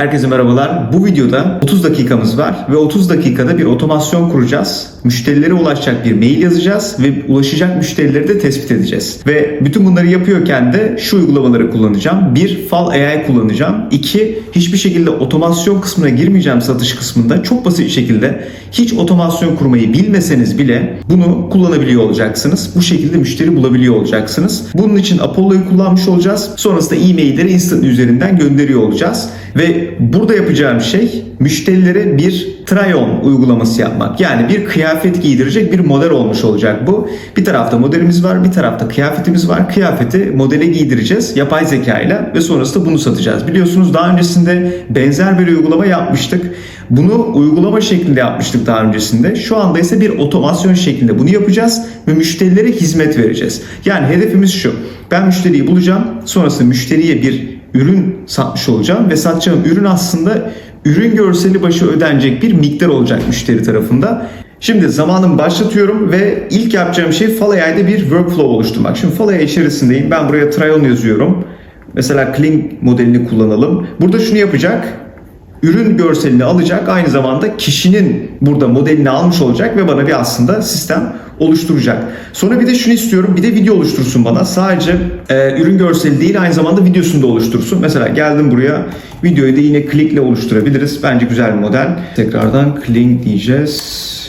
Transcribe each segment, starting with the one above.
Herkese merhabalar. Bu videoda 30 dakikamız var ve 30 dakikada bir otomasyon kuracağız. Müşterilere ulaşacak bir mail yazacağız ve ulaşacak müşterileri de tespit edeceğiz. Ve bütün bunları yapıyorken de şu uygulamaları kullanacağım. Bir, Fal AI kullanacağım. İki, hiçbir şekilde otomasyon kısmına girmeyeceğim satış kısmında. Çok basit şekilde hiç otomasyon kurmayı bilmeseniz bile bunu kullanabiliyor olacaksınız. Bu şekilde müşteri bulabiliyor olacaksınız. Bunun için Apollo'yu kullanmış olacağız. Sonrasında e-mailleri Instant üzerinden gönderiyor olacağız. Ve burada yapacağım şey müşterilere bir try-on uygulaması yapmak. Yani bir kıyafet giydirecek bir model olmuş olacak bu. Bir tarafta modelimiz var, bir tarafta kıyafetimiz var. Kıyafeti modele giydireceğiz yapay zeka ile ve sonrasında bunu satacağız. Biliyorsunuz daha öncesinde benzer bir uygulama yapmıştık. Bunu uygulama şeklinde yapmıştık daha öncesinde. Şu anda ise bir otomasyon şeklinde bunu yapacağız ve müşterilere hizmet vereceğiz. Yani hedefimiz şu. Ben müşteriyi bulacağım. Sonrasında müşteriye bir ürün satmış olacağım ve satacağım ürün aslında ürün görseli başı ödenecek bir miktar olacak müşteri tarafında. Şimdi zamanımı başlatıyorum ve ilk yapacağım şey Falaya'da bir workflow oluşturmak. Şimdi Falaya içerisindeyim. Ben buraya try-on yazıyorum. Mesela Kling modelini kullanalım. Burada şunu yapacak. Ürün görselini alacak. Aynı zamanda kişinin burada modelini almış olacak ve bana bir aslında sistem oluşturacak. Sonra bir de şunu istiyorum. Bir de video oluştursun bana. Sadece e, ürün görseli değil aynı zamanda videosunu da oluştursun. Mesela geldim buraya. Videoyu da yine klikle oluşturabiliriz. Bence güzel bir model. Tekrardan Kling diyeceğiz.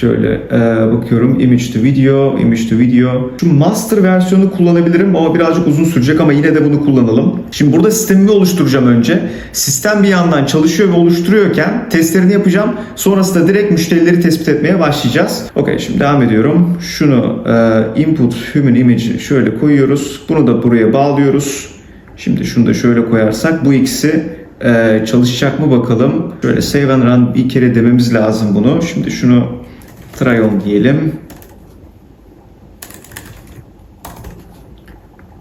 Şöyle e, bakıyorum image to video, image to video. Şu master versiyonu kullanabilirim ama birazcık uzun sürecek ama yine de bunu kullanalım. Şimdi burada sistemimi oluşturacağım önce. Sistem bir yandan çalışıyor ve oluşturuyorken testlerini yapacağım. Sonrasında direkt müşterileri tespit etmeye başlayacağız. Okey şimdi devam ediyorum. Şunu e, input human image şöyle koyuyoruz. Bunu da buraya bağlıyoruz. Şimdi şunu da şöyle koyarsak bu ikisi e, çalışacak mı bakalım. Şöyle save and run bir kere dememiz lazım bunu. Şimdi şunu on diyelim.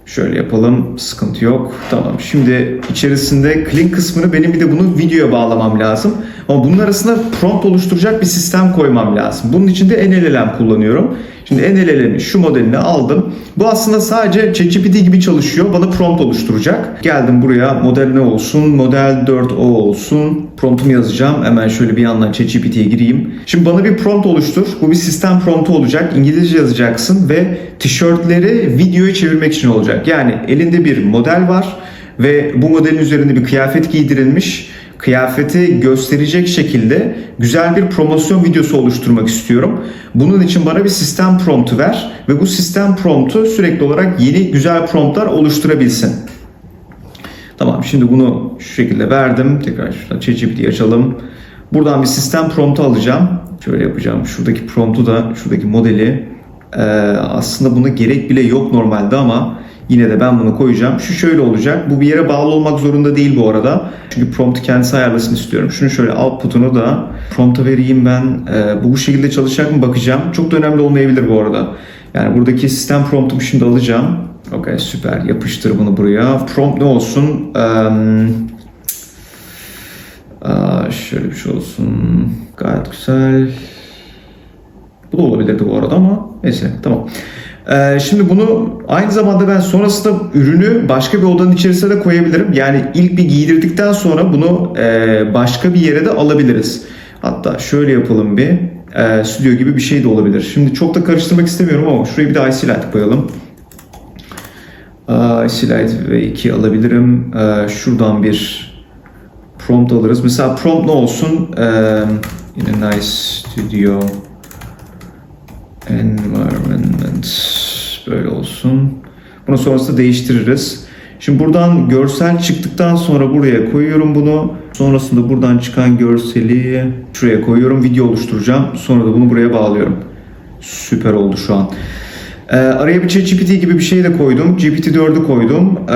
Şöyle yapalım. Sıkıntı yok. Tamam. Şimdi içerisinde clean kısmını benim bir de bunu videoya bağlamam lazım. Ama bunun arasında prompt oluşturacak bir sistem koymam lazım. Bunun için de NLLM kullanıyorum. Şimdi NLLM'in şu modelini aldım. Bu aslında sadece ChatGPT gibi çalışıyor. Bana prompt oluşturacak. Geldim buraya model ne olsun? Model 4O olsun. Promptumu yazacağım. Hemen şöyle bir yandan ChatGPT'ye gireyim. Şimdi bana bir prompt oluştur. Bu bir sistem promptu olacak. İngilizce yazacaksın ve tişörtleri videoya çevirmek için olacak. Yani elinde bir model var ve bu modelin üzerinde bir kıyafet giydirilmiş kıyafeti gösterecek şekilde güzel bir promosyon videosu oluşturmak istiyorum. Bunun için bana bir sistem promptu ver ve bu sistem promptu sürekli olarak yeni güzel promptlar oluşturabilsin. Tamam şimdi bunu şu şekilde verdim. Tekrar şuradan ChatGPT'yi açalım. Buradan bir sistem promptu alacağım. Şöyle yapacağım. Şuradaki promptu da şuradaki modeli ee, aslında buna gerek bile yok normalde ama Yine de ben bunu koyacağım. Şu şöyle olacak. Bu bir yere bağlı olmak zorunda değil bu arada. Çünkü prompt kendisi ayarlasın istiyorum. Şunu şöyle output'unu da prompt'a vereyim ben. Ee, bu bu şekilde çalışacak mı bakacağım. Çok da önemli olmayabilir bu arada. Yani buradaki sistem prompt'umu şimdi alacağım. Okey süper. Yapıştır bunu buraya. Prompt ne olsun? Ee, şöyle bir şey olsun. Gayet güzel. Bu da olabilirdi bu arada ama neyse tamam. Ee, şimdi bunu aynı zamanda ben sonrasında ürünü başka bir odanın içerisine de koyabilirim. Yani ilk bir giydirdikten sonra bunu e, başka bir yere de alabiliriz. Hatta şöyle yapalım bir. E, stüdyo gibi bir şey de olabilir. Şimdi çok da karıştırmak istemiyorum ama şuraya bir de IC Light koyalım. IC Light ve 2 alabilirim. E, şuradan bir prompt alırız. Mesela prompt ne olsun? E, in a nice studio environment böyle olsun. Bunu sonrasında değiştiririz. Şimdi buradan görsel çıktıktan sonra buraya koyuyorum bunu. Sonrasında buradan çıkan görseli şuraya koyuyorum. Video oluşturacağım. Sonra da bunu buraya bağlıyorum. Süper oldu şu an. Ee, araya bir ChatGPT gibi bir şey de koydum. GPT-4'ü koydum. Ee,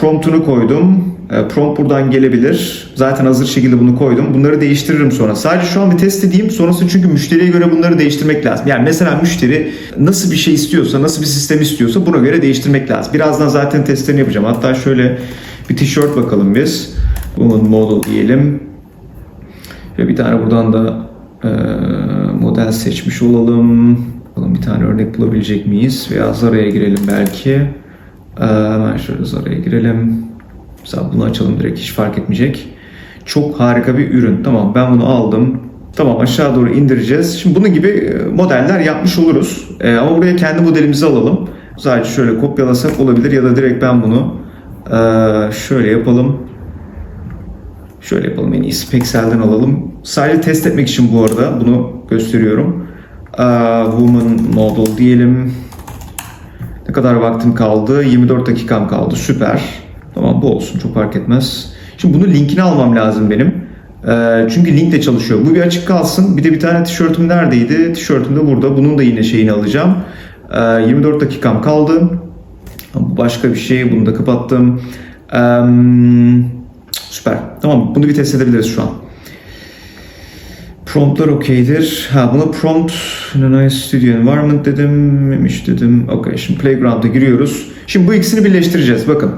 prompt'unu koydum. Ee, prompt buradan gelebilir. Zaten hazır şekilde bunu koydum. Bunları değiştiririm sonra. Sadece şu an bir test edeyim. Sonrası çünkü müşteriye göre bunları değiştirmek lazım. Yani mesela müşteri nasıl bir şey istiyorsa, nasıl bir sistem istiyorsa buna göre değiştirmek lazım. Birazdan zaten testlerini yapacağım. Hatta şöyle bir tişört bakalım biz. Woman model diyelim. Ve bir tane buradan da e, model seçmiş olalım. Bakalım bir tane örnek bulabilecek miyiz? Veya Zara'ya girelim belki. Ee, hemen şöyle Zara'ya girelim. Mesela bunu açalım direkt hiç fark etmeyecek. Çok harika bir ürün. Tamam ben bunu aldım. Tamam aşağı doğru indireceğiz. Şimdi bunun gibi e, modeller yapmış oluruz. E, ama buraya kendi modelimizi alalım. Sadece şöyle kopyalasak olabilir ya da direkt ben bunu e, şöyle yapalım. Şöyle yapalım en iyisi Pexel'den alalım. Sadece test etmek için bu arada bunu gösteriyorum. E, woman model diyelim. Ne kadar vaktim kaldı? 24 dakikam kaldı. Süper. Tamam bu olsun çok fark etmez. Şimdi bunu linkini almam lazım benim. Ee, çünkü linkle çalışıyor. Bu bir açık kalsın. Bir de bir tane tişörtüm neredeydi? Tişörtüm de burada. Bunun da yine şeyini alacağım. Ee, 24 dakikam kaldı. Başka bir şey. Bunu da kapattım. Ee, süper. Tamam bunu bir test edebiliriz şu an. Promptlar okeydir. Ha buna prompt Nanay Studio Environment dedim. Memiş dedim. Okey şimdi Playground'a giriyoruz. Şimdi bu ikisini birleştireceğiz. Bakın.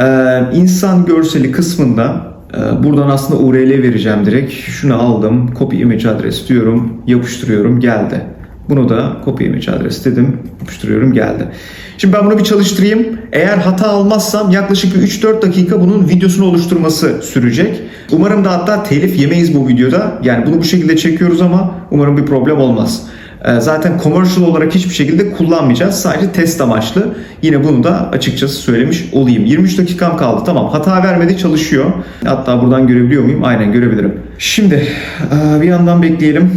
Ee, insan görseli kısmında e, buradan aslında URL vereceğim direkt. Şunu aldım. Copy image adres diyorum. Yapıştırıyorum. Geldi. Bunu da copy image adres dedim. Yapıştırıyorum. Geldi. Şimdi ben bunu bir çalıştırayım. Eğer hata almazsam yaklaşık bir 3-4 dakika bunun videosunu oluşturması sürecek. Umarım da hatta telif yemeyiz bu videoda. Yani bunu bu şekilde çekiyoruz ama umarım bir problem olmaz. Ee, Zaten commercial olarak hiçbir şekilde kullanmayacağız. Sadece test amaçlı. Yine bunu da açıkçası söylemiş olayım. 23 dakikam kaldı. Tamam hata vermedi çalışıyor. Hatta buradan görebiliyor muyum? Aynen görebilirim. Şimdi e, bir yandan bekleyelim.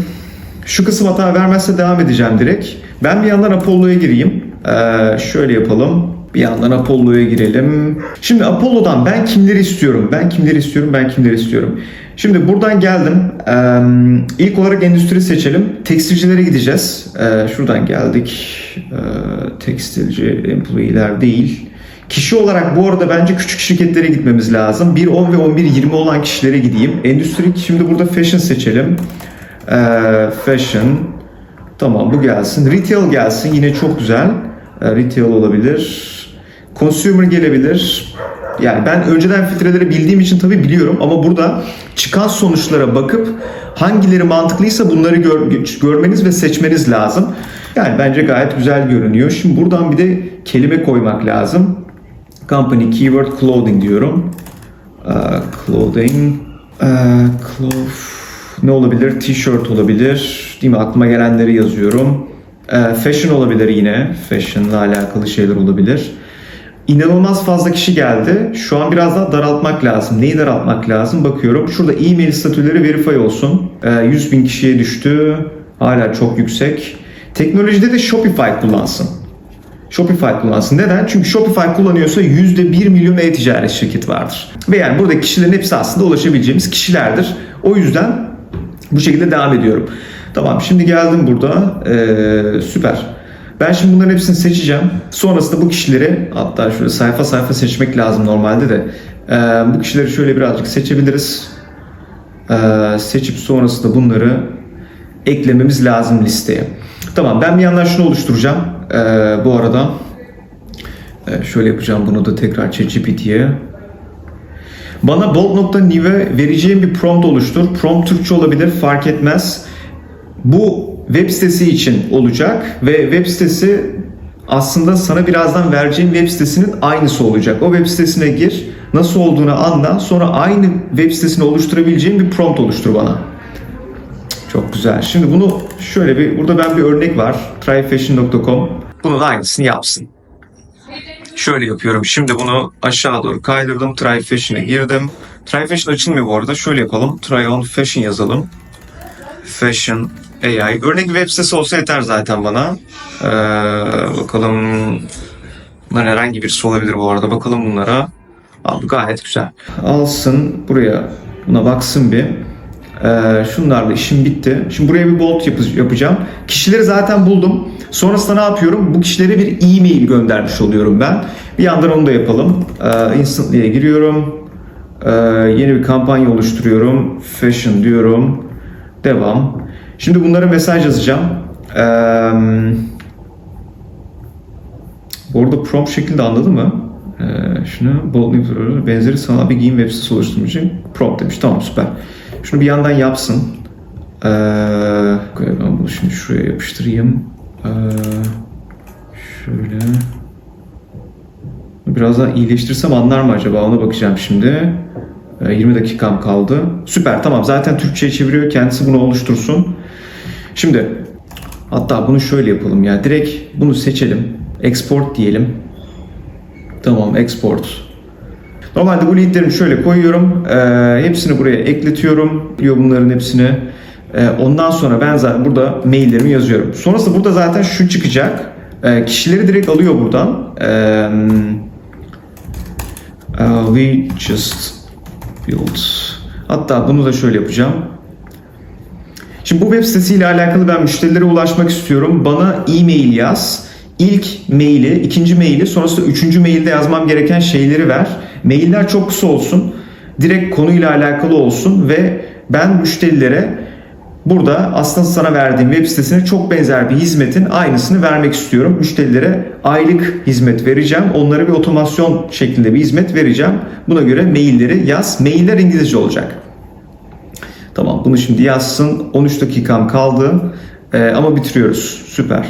Şu kısım hata vermezse devam edeceğim direkt. Ben bir yandan Apollo'ya gireyim. Ee, şöyle yapalım. Bir yandan Apollo'ya girelim. Şimdi Apollo'dan ben kimleri istiyorum? Ben kimleri istiyorum? Ben kimleri istiyorum? Şimdi buradan geldim. Ee, ilk olarak endüstri seçelim. Tekstilcilere gideceğiz. Şuradan geldik. Tekstilci employee'ler değil. Kişi olarak bu arada bence küçük şirketlere gitmemiz lazım. 1, 10 ve 11, 20 olan kişilere gideyim. Endüstri şimdi burada fashion seçelim. Fashion. Tamam bu gelsin. Retail gelsin. Yine çok güzel. Retail olabilir. Consumer gelebilir. Yani ben önceden filtreleri bildiğim için tabii biliyorum ama burada çıkan sonuçlara bakıp hangileri mantıklıysa bunları gör- görmeniz ve seçmeniz lazım. Yani bence gayet güzel görünüyor. Şimdi buradan bir de kelime koymak lazım. Company keyword clothing diyorum. Ee, clothing. Ee, cloth. Ne olabilir? T-shirt olabilir. Değil mi? Aklıma gelenleri yazıyorum. Ee, fashion olabilir yine. Fashion'la alakalı şeyler olabilir. İnanılmaz fazla kişi geldi. Şu an biraz daha daraltmak lazım. Neyi daraltmak lazım? Bakıyorum. Şurada e-mail statüleri verify olsun. Ee, 100 bin kişiye düştü. Hala çok yüksek. Teknolojide de Shopify kullansın. Shopify kullansın. Neden? Çünkü Shopify kullanıyorsa %1 milyon e-ticaret şirketi vardır. Ve yani burada kişilerin hepsi aslında ulaşabileceğimiz kişilerdir. O yüzden bu şekilde devam ediyorum. Tamam şimdi geldim burada. Ee, süper. Ben şimdi bunların hepsini seçeceğim. Sonrasında bu kişileri hatta şöyle sayfa sayfa seçmek lazım normalde de. Ee, bu kişileri şöyle birazcık seçebiliriz. Ee, seçip sonrasında bunları eklememiz lazım listeye. Tamam ben bir yandan şunu oluşturacağım. Ee, bu arada e, şöyle yapacağım bunu da tekrar ChatGPT'ye. Bana bold.new'e vereceğim bir prompt oluştur. Prompt Türkçe olabilir fark etmez. Bu web sitesi için olacak ve web sitesi aslında sana birazdan vereceğim web sitesinin aynısı olacak. O web sitesine gir, nasıl olduğunu anla, sonra aynı web sitesini oluşturabileceğim bir prompt oluştur bana. Çok güzel. Şimdi bunu şöyle bir, burada ben bir örnek var. tryfashion.com. Bunun aynısını yapsın. Şöyle yapıyorum. Şimdi bunu aşağı doğru kaydırdım. Try Fashion'a girdim. Try Fashion açılmıyor bu arada. Şöyle yapalım. Try on Fashion yazalım. Fashion AI. Örnek bir web sitesi olsa yeter zaten bana. Ee, bakalım. Bunlar herhangi birisi olabilir bu arada. Bakalım bunlara. Abi gayet güzel. Alsın buraya. Buna baksın bir. Ee, şunlarla işim bitti. Şimdi buraya bir bolt yapı- yapacağım. Kişileri zaten buldum. Sonrasında ne yapıyorum? Bu kişilere bir e-mail göndermiş oluyorum ben. Bir yandan onu da yapalım. Ee, Instantly'ye giriyorum. Ee, yeni bir kampanya oluşturuyorum. Fashion diyorum. Devam. Şimdi bunlara mesaj yazacağım. Ee, bu arada prompt şeklinde anladı mı? Ee, şunu bold newsletter benzeri sanal bir giyim web sitesi oluşturmak için prompt demiş. Tamam süper. Şunu bir yandan yapsın. Ee, ben bunu şimdi şuraya yapıştırayım. Ee, şöyle. Biraz daha iyileştirsem anlar mı acaba? Ona bakacağım şimdi. Ee, 20 dakikam kaldı. Süper tamam zaten Türkçe'ye çeviriyor. Kendisi bunu oluştursun. Şimdi hatta bunu şöyle yapalım ya. Direkt bunu seçelim. Export diyelim. Tamam export. Normalde bu linklerimi şöyle koyuyorum. Ee, hepsini buraya ekletiyorum. Diyor bunların hepsini. Ee, ondan sonra ben zaten burada maillerimi yazıyorum. Sonrasında burada zaten şu çıkacak. Ee, kişileri direkt alıyor buradan. Ee, uh, we just built. Hatta bunu da şöyle yapacağım. Şimdi bu web sitesiyle alakalı ben müşterilere ulaşmak istiyorum. Bana e-mail yaz. İlk maili, ikinci maili, sonrasında üçüncü mailde yazmam gereken şeyleri ver. Mailler çok kısa olsun. Direkt konuyla alakalı olsun ve ben müşterilere burada aslında sana verdiğim web sitesine çok benzer bir hizmetin aynısını vermek istiyorum. Müşterilere aylık hizmet vereceğim. Onlara bir otomasyon şeklinde bir hizmet vereceğim. Buna göre mailleri yaz. Mailler İngilizce olacak. Tamam bunu şimdi yazsın. 13 dakikam kaldı. Ee, ama bitiriyoruz. Süper.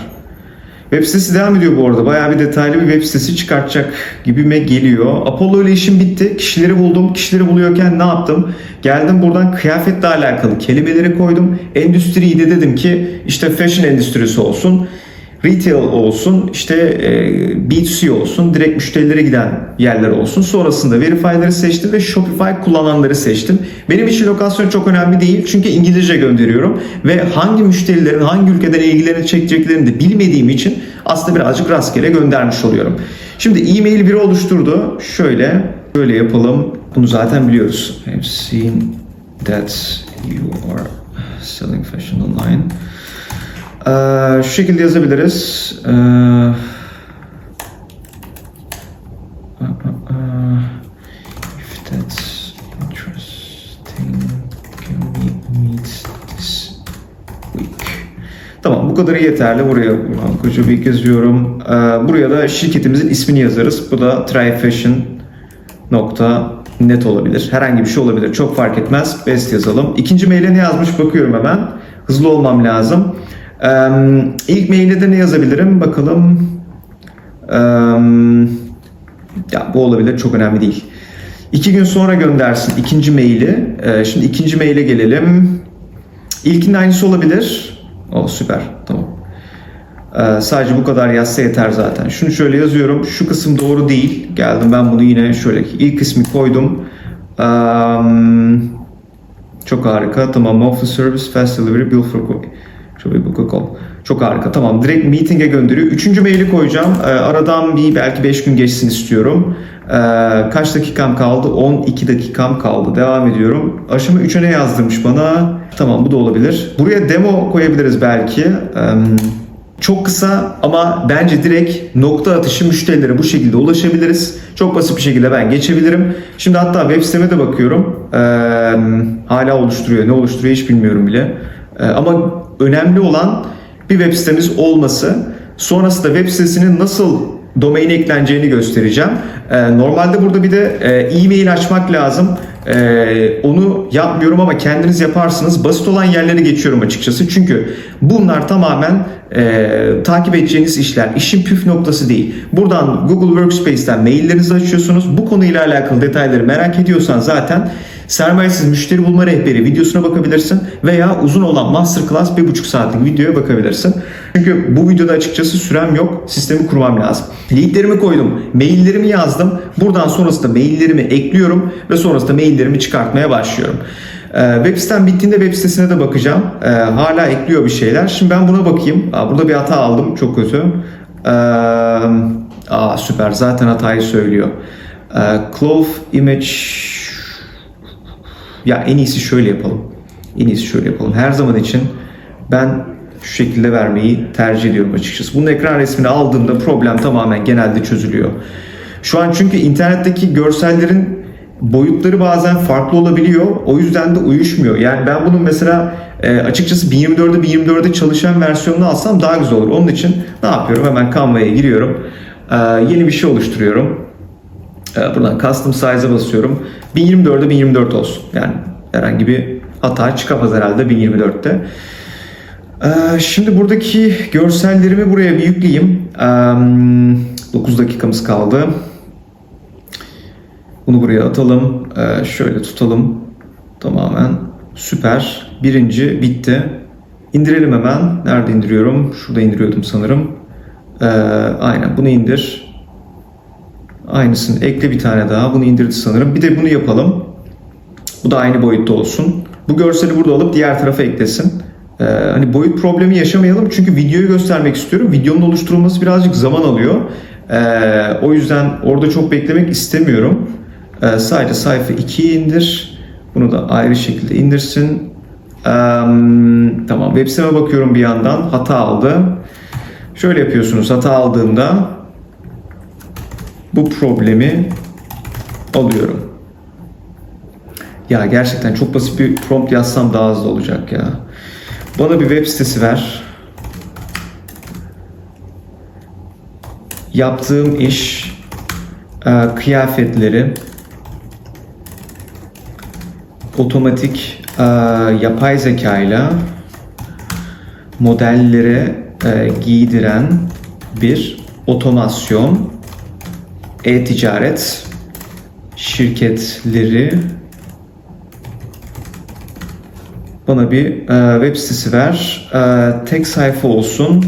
Web sitesi devam ediyor bu arada. Bayağı bir detaylı bir web sitesi çıkartacak gibime geliyor. Apollo ile işim bitti. Kişileri buldum. Kişileri buluyorken ne yaptım? Geldim buradan kıyafetle alakalı kelimeleri koydum. Endüstriyi de dedim ki işte fashion endüstrisi olsun. Retail olsun, işte e, B2C olsun, direkt müşterilere giden yerler olsun. Sonrasında Verify'ları seçtim ve Shopify kullananları seçtim. Benim için lokasyon çok önemli değil çünkü İngilizce gönderiyorum ve hangi müşterilerin hangi ülkeden ilgilerini çekeceklerini de bilmediğim için aslında birazcık rastgele göndermiş oluyorum. Şimdi e-mail biri oluşturdu. Şöyle, böyle yapalım. Bunu zaten biliyoruz. I've seen that you are selling fashion online. Ee, şu şekilde yazabiliriz. Ee? Tamam bu kadarı yeterli. Buraya Koca Week yazıyorum. Ee, buraya da şirketimizin ismini yazarız. Bu da Tryfashion nokta net olabilir. Herhangi bir şey olabilir. Çok fark etmez. Best yazalım. İkinci maile ne yazmış bakıyorum hemen. Hızlı olmam lazım. Ee, ilk mailde de ne yazabilirim? Bakalım. Ee, ya bu olabilir. Çok önemli değil. İki gün sonra göndersin ikinci maili. Ee, şimdi ikinci maile gelelim. İlkinin aynısı olabilir. O süper. Tamam. Ee, sadece bu kadar yazsa yeter zaten. Şunu şöyle yazıyorum. Şu kısım doğru değil. Geldim ben bunu yine şöyle ilk ismi koydum. Ee, çok harika. Tamam. Office service, fast delivery, bill for. Şöyle a call. Çok harika. Tamam. Direkt meeting'e gönderiyor. Üçüncü maili koyacağım. Ee, aradan bir belki 5 gün geçsin istiyorum. Ee, kaç dakikam kaldı? 12 dakikam kaldı. Devam ediyorum. Aşama 3'e ne yazdırmış bana? Tamam bu da olabilir. Buraya demo koyabiliriz belki. Çok kısa ama bence direkt nokta atışı müşterilere bu şekilde ulaşabiliriz. Çok basit bir şekilde ben geçebilirim. Şimdi hatta web siteme de bakıyorum. Hala oluşturuyor. Ne oluşturuyor hiç bilmiyorum bile. Ee, ama önemli olan bir web sitemiz olması. Sonrasında web sitesinin nasıl domain ekleneceğini göstereceğim. Ee, normalde burada bir de e, e-mail açmak lazım. Ee, onu yapmıyorum ama kendiniz yaparsınız. Basit olan yerlere geçiyorum açıkçası. Çünkü bunlar tamamen e, takip edeceğiniz işler. İşin püf noktası değil. Buradan Google Workspace'ten maillerinizi açıyorsunuz. Bu konuyla alakalı detayları merak ediyorsan zaten Sermayesiz müşteri bulma rehberi videosuna bakabilirsin veya uzun olan masterclass 1,5 saatlik videoya bakabilirsin. Çünkü bu videoda açıkçası sürem yok. Sistemi kurmam lazım. Linklerimi koydum. Maillerimi yazdım. Buradan sonrasında maillerimi ekliyorum ve sonrasında maillerimi çıkartmaya başlıyorum. Ee, web sitem bittiğinde web sitesine de bakacağım. Ee, hala ekliyor bir şeyler. Şimdi ben buna bakayım. Burada bir hata aldım. Çok kötü. Ee, aa, süper. Zaten hatayı söylüyor. Clove image ya en iyisi şöyle yapalım. En iyisi şöyle yapalım. Her zaman için ben şu şekilde vermeyi tercih ediyorum açıkçası. Bunun ekran resmini aldığımda problem tamamen genelde çözülüyor. Şu an çünkü internetteki görsellerin boyutları bazen farklı olabiliyor. O yüzden de uyuşmuyor. Yani ben bunun mesela e, açıkçası 1024'de 1024'de çalışan versiyonunu alsam daha güzel olur. Onun için ne yapıyorum? Hemen Canva'ya giriyorum. E, yeni bir şey oluşturuyorum. E, buradan custom size'a basıyorum. 1024'de 1024 olsun. Yani herhangi bir hata çıkamaz herhalde 1024'te. Ee, Şimdi buradaki görsellerimi buraya bir yükleyeyim. 9 dakikamız kaldı. Bunu buraya atalım. Ee, şöyle tutalım. Tamamen süper. Birinci bitti. İndirelim hemen. Nerede indiriyorum? Şurada indiriyordum sanırım. Ee, aynen bunu indir. Aynısını ekle bir tane daha. Bunu indirdi sanırım. Bir de bunu yapalım. Bu da aynı boyutta olsun. Bu görseli burada alıp diğer tarafa eklesin. Ee, hani boyut problemi yaşamayalım çünkü videoyu göstermek istiyorum. Videonun oluşturulması birazcık zaman alıyor. Ee, o yüzden orada çok beklemek istemiyorum. Ee, sadece sayfa 2'yi indir. Bunu da ayrı şekilde indirsin. Ee, tamam web siteme bakıyorum bir yandan. Hata aldı. Şöyle yapıyorsunuz. Hata aldığımda bu problemi alıyorum. Ya gerçekten çok basit bir prompt yazsam daha hızlı olacak ya. Bana bir web sitesi ver. Yaptığım iş e, kıyafetleri otomatik e, yapay zeka ile modellere e, giydiren bir otomasyon e-ticaret şirketleri bana bir e, web sitesi ver. E, tek sayfa olsun.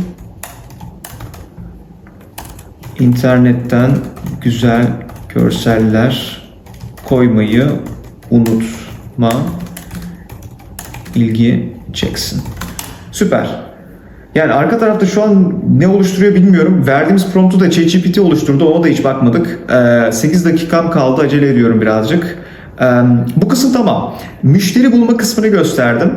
İnternetten güzel görseller koymayı unutma. İlgi çeksin. Süper. Yani arka tarafta şu an ne oluşturuyor bilmiyorum. Verdiğimiz promptu da ChatGPT oluşturdu. Ona da hiç bakmadık. Ee, 8 dakikam kaldı. Acele ediyorum birazcık. Ee, bu kısım tamam. Müşteri bulma kısmını gösterdim.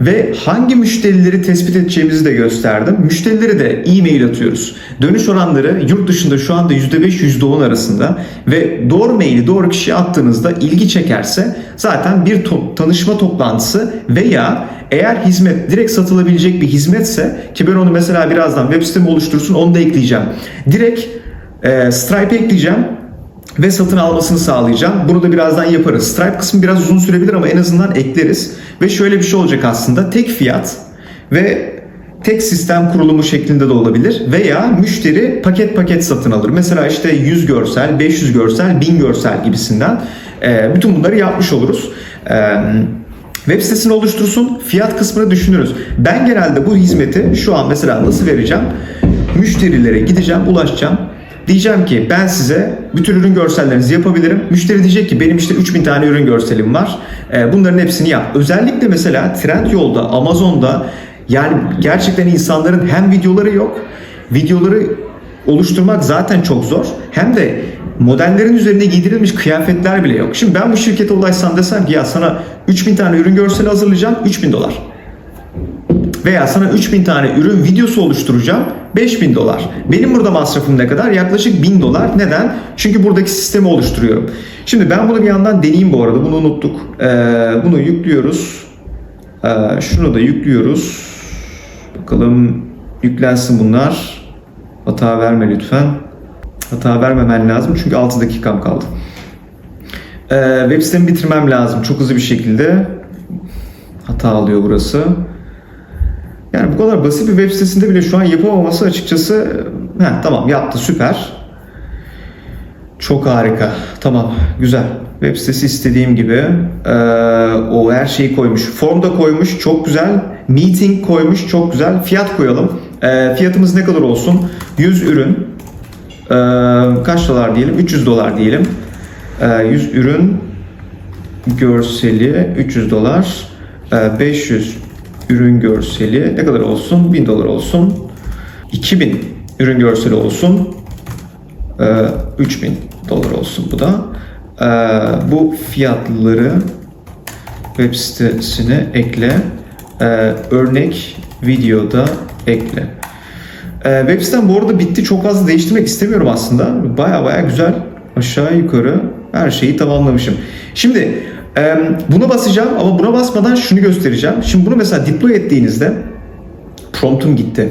Ve hangi müşterileri tespit edeceğimizi de gösterdim. Müşterilere de e-mail atıyoruz. Dönüş oranları yurt dışında şu anda %5 %10 arasında ve doğru maili doğru kişiye attığınızda ilgi çekerse zaten bir to- tanışma toplantısı veya eğer hizmet direkt satılabilecek bir hizmetse ki ben onu mesela birazdan web sitemi oluştursun onu da ekleyeceğim. Direkt e, Stripe ekleyeceğim ve satın almasını sağlayacağım. Bunu da birazdan yaparız. Stripe kısmı biraz uzun sürebilir ama en azından ekleriz. Ve şöyle bir şey olacak aslında. Tek fiyat ve tek sistem kurulumu şeklinde de olabilir. Veya müşteri paket paket satın alır. Mesela işte 100 görsel, 500 görsel, 1000 görsel gibisinden. Ee, bütün bunları yapmış oluruz. Ee, Web sitesini oluştursun, fiyat kısmını düşünürüz. Ben genelde bu hizmeti şu an mesela nasıl vereceğim? Müşterilere gideceğim, ulaşacağım. Diyeceğim ki ben size bütün ürün görsellerinizi yapabilirim. Müşteri diyecek ki benim işte 3000 tane ürün görselim var. Ee, bunların hepsini yap. Özellikle mesela Trendyol'da, Amazon'da yani gerçekten insanların hem videoları yok, videoları oluşturmak zaten çok zor. Hem de modellerin üzerine giydirilmiş kıyafetler bile yok. Şimdi ben bu şirkete ulaşsam desem ki ya sana 3000 tane ürün görseli hazırlayacağım 3000 dolar. Veya sana 3000 tane ürün videosu oluşturacağım 5000 dolar. Benim burada masrafım ne kadar? Yaklaşık 1000 dolar. Neden? Çünkü buradaki sistemi oluşturuyorum. Şimdi ben bunu bir yandan deneyeyim bu arada. Bunu unuttuk. Ee, bunu yüklüyoruz. Ee, şunu da yüklüyoruz. Bakalım yüklensin bunlar. Hata verme lütfen. Hata vermemen lazım çünkü 6 dakikam kaldı. Ee, web sitemi bitirmem lazım çok hızlı bir şekilde. Hata alıyor burası. Yani bu kadar basit bir web sitesinde bile şu an yapamaması açıkçası heh, tamam yaptı süper. Çok harika. Tamam güzel. Web sitesi istediğim gibi ee, o her şeyi koymuş. Form da koymuş çok güzel. Meeting koymuş çok güzel. Fiyat koyalım. Ee, fiyatımız ne kadar olsun? 100 ürün. Ee, kaç dolar diyelim? 300 dolar diyelim. Ee, 100 ürün görseli 300 dolar. Ee, 500 ürün görseli ne kadar olsun? 1000 dolar olsun. 2000 ürün görseli olsun. Ee, 3000 dolar olsun bu da. Ee, bu fiyatları web sitesine ekle. Ee, örnek videoda ekle. Web sitem bu arada bitti. Çok fazla değiştirmek istemiyorum aslında. Baya baya güzel. Aşağı yukarı her şeyi tamamlamışım. Şimdi buna basacağım ama buna basmadan şunu göstereceğim. Şimdi bunu mesela deploy ettiğinizde promptum gitti.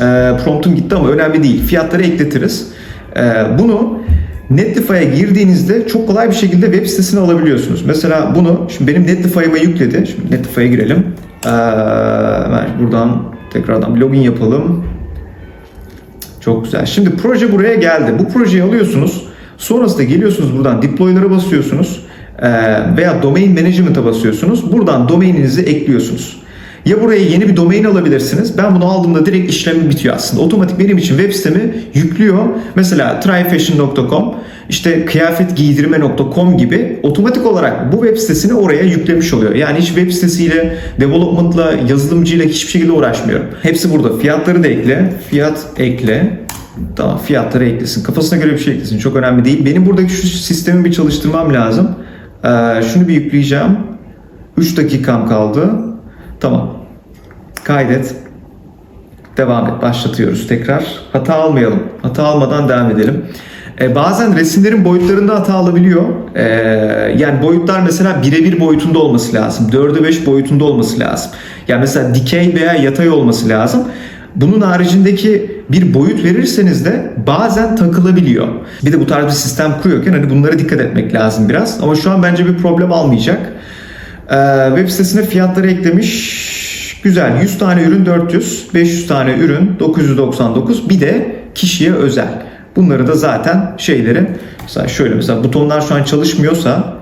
E, promptum gitti ama önemli değil. Fiyatları ekletiriz. E, bunu Netlify'a girdiğinizde çok kolay bir şekilde web sitesine alabiliyorsunuz. Mesela bunu, şimdi benim Netlify'ıma yükledi. Şimdi Netlify'a girelim. Ee, buradan tekrardan login yapalım. Çok güzel. Şimdi proje buraya geldi. Bu projeyi alıyorsunuz. Sonrasında geliyorsunuz buradan deploy'lara basıyorsunuz. E, veya domain management'a basıyorsunuz. Buradan domaininizi ekliyorsunuz. Ya buraya yeni bir domain alabilirsiniz. Ben bunu aldığımda direkt işlemi bitiyor aslında. Otomatik benim için web sitemi yüklüyor. Mesela tryfashion.com, işte kıyafetgiydirme.com gibi otomatik olarak bu web sitesini oraya yüklemiş oluyor. Yani hiç web sitesiyle, development'la, yazılımcıyla hiçbir şekilde uğraşmıyorum. Hepsi burada. Fiyatları da ekle. Fiyat ekle. Tamam fiyatları eklesin. Kafasına göre bir şey eklesin. Çok önemli değil. Benim buradaki şu sistemi bir çalıştırmam lazım. Ee, şunu bir yükleyeceğim. 3 dakikam kaldı. Tamam. Kaydet. Devam et. Başlatıyoruz tekrar. Hata almayalım. Hata almadan devam edelim. Ee, bazen resimlerin boyutlarında hata alabiliyor. Ee, yani boyutlar mesela birebir boyutunda olması lazım. 4'e 5 boyutunda olması lazım. Yani mesela dikey veya yatay olması lazım. Bunun haricindeki bir boyut verirseniz de bazen takılabiliyor. Bir de bu tarz bir sistem kuruyorken hani bunlara dikkat etmek lazım biraz. Ama şu an bence bir problem almayacak. Ee, web sitesine fiyatları eklemiş. Güzel. 100 tane ürün 400, 500 tane ürün 999. Bir de kişiye özel. Bunları da zaten şeyleri mesela şöyle mesela butonlar şu an çalışmıyorsa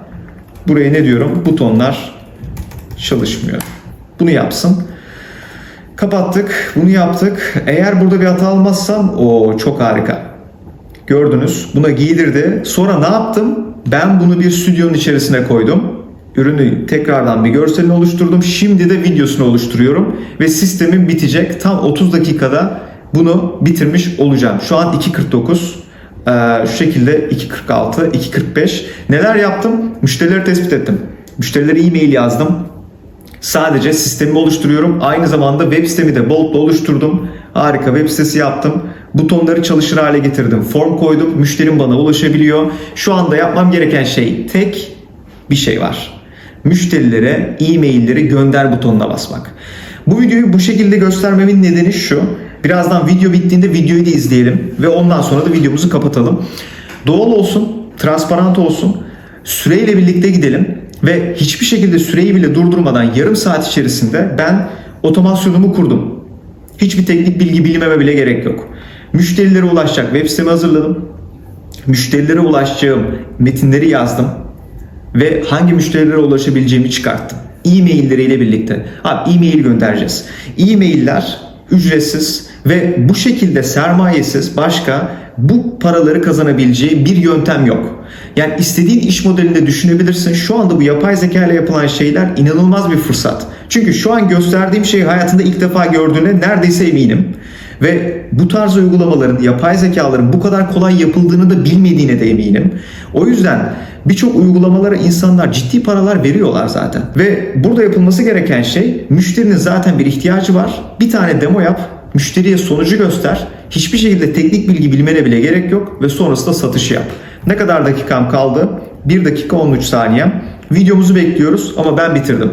buraya ne diyorum? Butonlar çalışmıyor. Bunu yapsın. Kapattık. Bunu yaptık. Eğer burada bir hata almazsam o çok harika. Gördünüz. Buna giydirdi. Sonra ne yaptım? Ben bunu bir stüdyonun içerisine koydum. Ürünü tekrardan bir görselini oluşturdum. Şimdi de videosunu oluşturuyorum. Ve sistemim bitecek. Tam 30 dakikada bunu bitirmiş olacağım. Şu an 2.49. Ee, şu şekilde 2.46, 2.45. Neler yaptım? Müşterileri tespit ettim. Müşterilere e-mail yazdım. Sadece sistemi oluşturuyorum. Aynı zamanda web sitemi de Bolt'la oluşturdum. Harika web sitesi yaptım. Butonları çalışır hale getirdim. Form koydum. Müşterim bana ulaşabiliyor. Şu anda yapmam gereken şey tek bir şey var. Müşterilere e-mailleri gönder butonuna basmak. Bu videoyu bu şekilde göstermemin nedeni şu. Birazdan video bittiğinde videoyu da izleyelim ve ondan sonra da videomuzu kapatalım. Doğal olsun, transparant olsun. Süreyle birlikte gidelim ve hiçbir şekilde süreyi bile durdurmadan yarım saat içerisinde ben otomasyonumu kurdum. Hiçbir teknik bilgi bilmeme bile gerek yok. Müşterilere ulaşacak web sitemi hazırladım. Müşterilere ulaşacağım metinleri yazdım ve hangi müşterilere ulaşabileceğimi çıkarttım. E-mailleriyle birlikte. Abi e-mail göndereceğiz. E-mailler ücretsiz ve bu şekilde sermayesiz başka bu paraları kazanabileceği bir yöntem yok. Yani istediğin iş modelinde düşünebilirsin. Şu anda bu yapay zeka ile yapılan şeyler inanılmaz bir fırsat. Çünkü şu an gösterdiğim şeyi hayatında ilk defa gördüğüne neredeyse eminim. Ve bu tarz uygulamaların, yapay zekaların bu kadar kolay yapıldığını da bilmediğine de eminim. O yüzden birçok uygulamalara insanlar ciddi paralar veriyorlar zaten. Ve burada yapılması gereken şey müşterinin zaten bir ihtiyacı var. Bir tane demo yap, müşteriye sonucu göster. Hiçbir şekilde teknik bilgi bilmene bile gerek yok ve sonrasında satışı yap. Ne kadar dakikam kaldı? 1 dakika 13 saniyem. Videomuzu bekliyoruz ama ben bitirdim.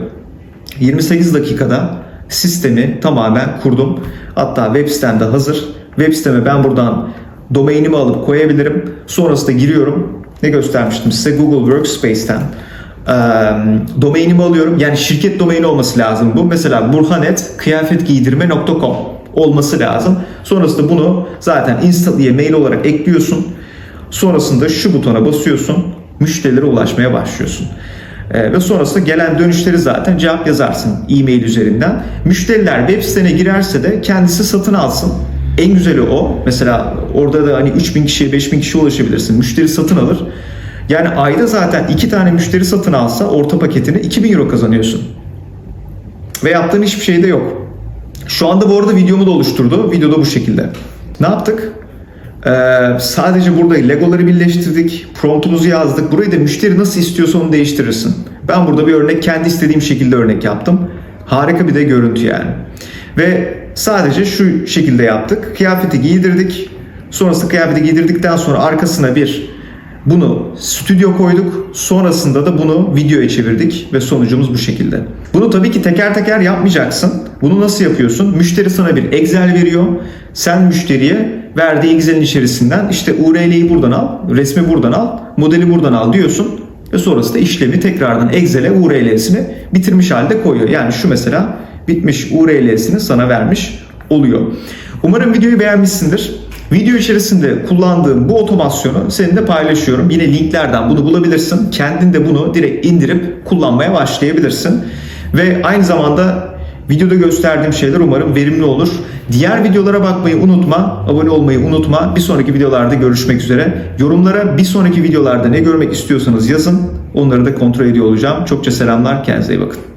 28 dakikada sistemi tamamen kurdum. Hatta web sitemde hazır. Web siteme ben buradan domainimi alıp koyabilirim. Sonrasında giriyorum. Ne göstermiştim size Google Workspace'ten. Ee, domainimi alıyorum. Yani şirket domaini olması lazım bu. Mesela burhanet kıyafetgiydirme.com olması lazım. Sonrasında bunu zaten insta diye mail olarak ekliyorsun. Sonrasında şu butona basıyorsun. Müşterilere ulaşmaya başlıyorsun. Ee, ve sonrasında gelen dönüşleri zaten cevap yazarsın e-mail üzerinden. Müşteriler web sitene girerse de kendisi satın alsın. En güzeli o. Mesela orada da hani 3000 kişiye 5000 kişiye ulaşabilirsin. Müşteri satın alır. Yani ayda zaten iki tane müşteri satın alsa orta paketini 2000 euro kazanıyorsun. Ve yaptığın hiçbir şey de yok. Şu anda bu arada videomu da oluşturdu. Video da bu şekilde. Ne yaptık? Ee, sadece burada legoları birleştirdik. Promptumuzu yazdık. Burayı da müşteri nasıl istiyorsa onu değiştirirsin. Ben burada bir örnek kendi istediğim şekilde örnek yaptım. Harika bir de görüntü yani. Ve sadece şu şekilde yaptık. Kıyafeti giydirdik. Sonrasında kıyafeti giydirdikten sonra arkasına bir bunu stüdyo koyduk. Sonrasında da bunu videoya çevirdik ve sonucumuz bu şekilde. Bunu tabii ki teker teker yapmayacaksın. Bunu nasıl yapıyorsun? Müşteri sana bir Excel veriyor. Sen müşteriye verdiği Excel'in içerisinden işte URL'yi buradan al, resmi buradan al, modeli buradan al diyorsun ve sonrasında işlemi tekrardan Excel'e URL'sini bitirmiş halde koyuyor. Yani şu mesela bitmiş URL'sini sana vermiş oluyor. Umarım videoyu beğenmişsindir. Video içerisinde kullandığım bu otomasyonu seninle paylaşıyorum. Yine linklerden bunu bulabilirsin. Kendin de bunu direkt indirip kullanmaya başlayabilirsin. Ve aynı zamanda videoda gösterdiğim şeyler umarım verimli olur. Diğer videolara bakmayı unutma, abone olmayı unutma. Bir sonraki videolarda görüşmek üzere. Yorumlara bir sonraki videolarda ne görmek istiyorsanız yazın. Onları da kontrol ediyor olacağım. Çokça selamlar, kendinize iyi bakın.